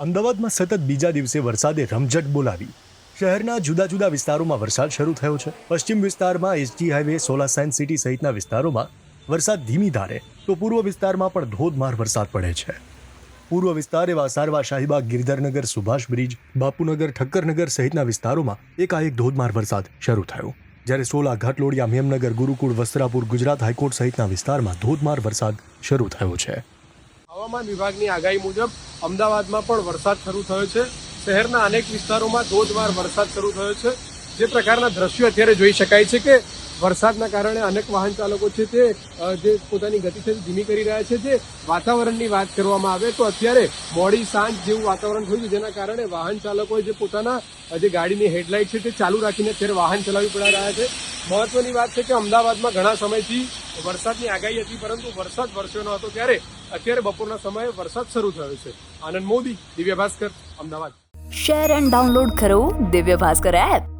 અમદાવાદમાં સતત બીજા દિવસે વરસાદે રમઝટ બોલાવી. શહેરના જુદા જુદા વિસ્તારોમાં વરસાદ શરૂ થયો છે. પશ્ચિમ વિસ્તારમાં SG highway, Sola science city સહિતના વિસ્તારોમાં વરસાદ ધીમી ધારે, તો પૂર્વ વિસ્તારમાં પણ ધોધમાર વરસાદ પડે છે. પૂર્વ વિસ્તાર એવા સારવા શાહીબાગ, ગિરધરનગર, સુભાષ બ્રિજ, બાપુનગર, ઠક્કરનગર સહિતના વિસ્તારોમાં એકાએક ધોધમાર વરસાદ શરૂ થયો. જ્યારે સોલા, ઘાટલોડિયા, મેમનગર, ગુરુકુળ, વસ્ત્રાપુર, ગુજરાત હાઈકોર્ટ સહિતના વિસ્તારમાં ધોધમાર વરસાદ શરૂ થયો છે. હવામાન વિભાગની આગાહી મુજબ અમદાવાદમાં પણ વરસાદ શરૂ થયો છે. શહેરના અનેક વિસ્તારોમાં ધોધમાર વરસાદ શરૂ થયો છે. જે પ્રકારના દ્રશ્યો અત્યારે જોઈ શકાય છે કે વરસાદના કારણે અનેક વાહન ચાલકો છે તે જે પોતાની ગતિ છે ધીમી કરી રહ્યા છે. જે વાતાવરણની વાત કરવામાં આવે તો અત્યારે મોડી સાંજ જેવું વાતાવરણ થયું છે, જેના કારણે વાહન ચાલકોએ જે પોતાના જે ગાડીની હેડલાઇટ છે તે ચાલુ રાખીને અત્યારે વાહન ચલાવી પડા રહ્યા છે. મહત્વની વાત છે કે અમદાવાદમાં ઘણા સમયથી વરસાદની આગાહી હતી, પરંતુ વરસાદ વરસ્યો ન હતો ત્યારે અત્યારે બપોરના સમયે વરસાદ શરૂ થયો છે. Anand Modi, Divya Bhaskar, Ahmedabad. Share and download કરો દિવ્ય ભાસ્કર એપ